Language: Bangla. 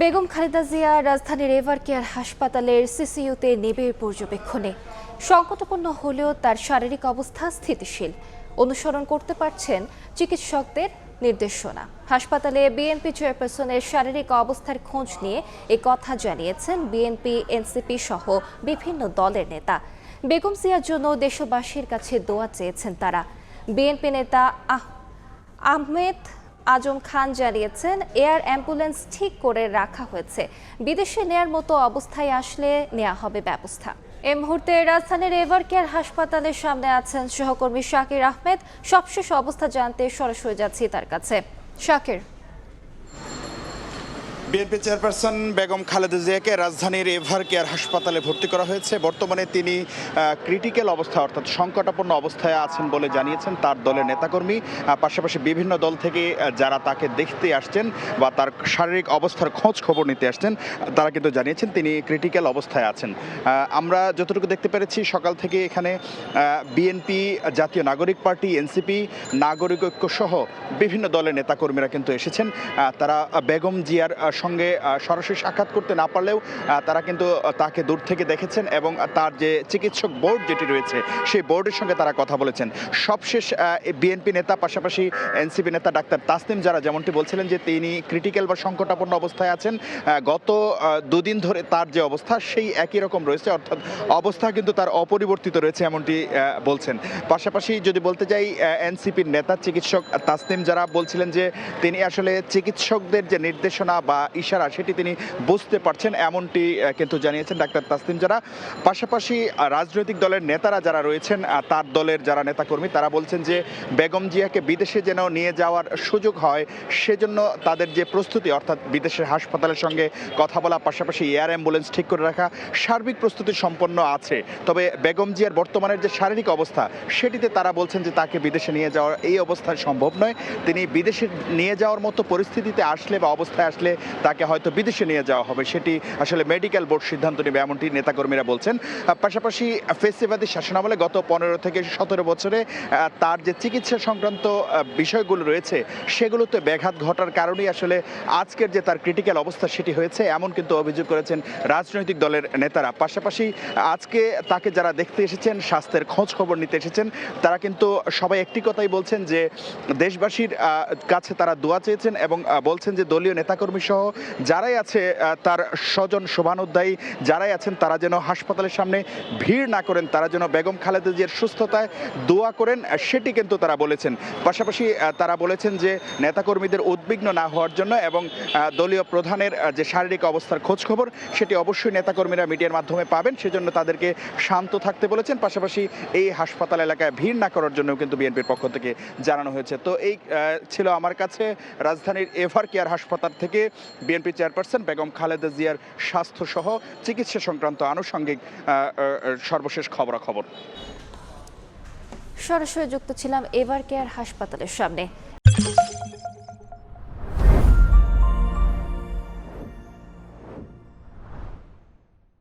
বেগম খালেদা জিয়া রাজধানীর এভার কেয়ার হাসপাতালের সিসিইউতে নিবিড় পর্যবেক্ষণে। সংকটপূর্ণ হলেও তার শারীরিক অবস্থা স্থিতিশীল। অনুসরণ করতে পারছেন চিকিৎসকদের নির্দেশনা। হাসপাতালে বিএনপি চেয়ারপারসনের শারীরিক অবস্থার খোঁজ নিয়ে এ কথা জানিয়েছেন বিএনপি, এনসিপি সহ বিভিন্ন দলের নেতা। বেগম জিয়ার জন্য দেশবাসীর কাছে দোয়া চেয়েছেন তারা। বিএনপি নেতা আহ আহমেদ আজম খান জানিয়েছেন, এয়ার অ্যাম্বুলেন্স ঠিক করে রাখা হয়েছে। বিদেশে নেয়ার মতো অবস্থায় আসলে নেওয়া হবে ব্যবস্থা। এ মুহূর্তে রাজধানীর এভার কেয়ার হাসপাতালের সামনে আছেন সহকর্মী শাকির আহমেদ। সবশেষ অবস্থা জানতে সরাসরি যাচ্ছি তার কাছে। শাকির। বিএনপি চেয়ারপারসন বেগম খালেদা জিয়াকে রাজধানীর এভার কেয়ার হাসপাতালে ভর্তি করা হয়েছে। বর্তমানে তিনি ক্রিটিক্যাল অবস্থা অর্থাৎ সংকটাপন্ন অবস্থায় আছেন বলে জানিয়েছেন তার দলের নেতাকর্মী। পাশাপাশি বিভিন্ন দল থেকে যারা তাকে দেখতে আসছেন বা তার শারীরিক অবস্থার খোঁজ খবর নিতে আসছেন, তারা কিন্তু জানিয়েছেন তিনি ক্রিটিক্যাল অবস্থায় আছেন। আমরা যতটুকু দেখতে পেরেছি, সকাল থেকে এখানে বিএনপি জাতীয় নাগরিক পার্টি, এনসিপি, নাগরিক ঐক্য সহ বিভিন্ন দলের নেতাকর্মীরা কিন্তু এসেছেন। তারা বেগম জিয়ার সঙ্গে সরাসরি সাক্ষাৎ করতে না পারলেও তারা কিন্তু তাকে দূর থেকে দেখেছেন এবং তার যে চিকিৎসক বোর্ড যেটি রয়েছে, সেই বোর্ডের সঙ্গে তারা কথা বলেছেন। সবশেষ বিএনপি নেতা, পাশাপাশি এনসিপি নেতা ডাক্তার তাসনিম যারা, যেমনটি বলছিলেন যে তিনি ক্রিটিক্যাল বা সংকটাপন্ন অবস্থায় আছেন গত দুদিন ধরে তার যে অবস্থা, সেই একই রকম রয়েছে, অর্থাৎ অবস্থা কিন্তু তার অপরিবর্তিত রয়েছে এমনটি বলছেন। পাশাপাশি যদি বলতে যাই এনসিপির নেতা, চিকিৎসক তাসনিম যারা, বলছিলেন যে তিনি আসলে চিকিৎসকদের যে নির্দেশনা বা ইশারা, সেটি তিনি বুঝতে পারছেন, এমনটি কিন্তু জানিয়েছেন ডাক্তার তাসনিম যারা পাশাপাশি রাজনৈতিক দলের নেতারা যারা রয়েছেন তার দলের যারা নেতাকর্মী, তারা বলছেন যে বেগম জিয়াকে বিদেশে যেন নিয়ে যাওয়ার সুযোগ হয়, সেজন্য তাদের যে প্রস্তুতি, অর্থাৎ বিদেশের হাসপাতালের সঙ্গে কথা বলা, পাশাপাশি এয়ার অ্যাম্বুলেন্স ঠিক করে রাখা, সার্বিক প্রস্তুতি সম্পন্ন আছে। তবে বেগম জিয়ার বর্তমানের যে শারীরিক অবস্থা, সেটিতে তারা বলছেন যে তাকে বিদেশে নিয়ে যাওয়ার এই অবস্থায় সম্ভব নয়। তিনি বিদেশে নিয়ে যাওয়ার মতো পরিস্থিতিতে আসলে বা অবস্থায় আসলে তাকে হয়তো বিদেশে নিয়ে যাওয়া হবে, সেটি আসলে মেডিকেল বোর্ড সিদ্ধান্ত নেবে এমনটি নেতাকর্মীরা বলছেন। পাশাপাশি ফেসিবাদী শাসনামলে গত পনেরো থেকে সতেরো বছরে তার যে চিকিৎসা সংক্রান্ত বিষয়গুলো রয়েছে, সেগুলোতে ব্যাঘাত ঘটার কারণেই আসলে আজকের যে তার ক্রিটিক্যাল অবস্থা সেটি হয়েছে, এমন কিন্তু অভিযোগ করেছেন রাজনৈতিক দলের নেতারা। পাশাপাশি আজকে তাকে যারা দেখতে এসেছেন, স্বাস্থ্যের খোঁজ খবর নিতে এসেছেন, তারা কিন্তু সবাই একটি কথাই বলছেন যে, দেশবাসীর কাছে তারা দোয়া চেয়েছেন এবং বলছেন যে দলীয় নেতাকর্মী সহ যারাই আছে তার স্বজন শোভানুধ্যায়ী যারাই আছেন, তারা যেন হাসপাতালের সামনে ভিড় না করেন, তারা যেন বেগম খালেদা জিয়ার সুস্থতায় দোয়া করেন সেটি কিন্তু তারা বলেছেন। পাশাপাশি তারা বলেছেন যে, নেতাকর্মীদের উদ্বিগ্ন না হওয়ার জন্য এবং দলীয় প্রধানের যে শারীরিক অবস্থার খোঁজখবর, সেটি অবশ্যই নেতাকর্মীরা মিডিয়ার মাধ্যমে পাবেন, সেজন্য তাদেরকে শান্ত থাকতে বলেছেন। পাশাপাশি এই হাসপাতাল এলাকায় ভিড় না করার জন্য কিন্তু বিএনপির পক্ষ থেকে জানানো হয়েছে। তো এই ছিল আমার কাছে রাজধানীর এভার কেয়ার হাসপাতাল থেকে বিএনপি চেয়ারপারসন বেগম খালেদা জিয়ার স্বাস্থ্য সহ চিকিৎসা সংক্রান্ত আনুষঙ্গিক সর্বশেষ খবরাখবর। সরাসরি যুক্ত ছিলাম এভার কেয়ার হাসপাতালের সামনে।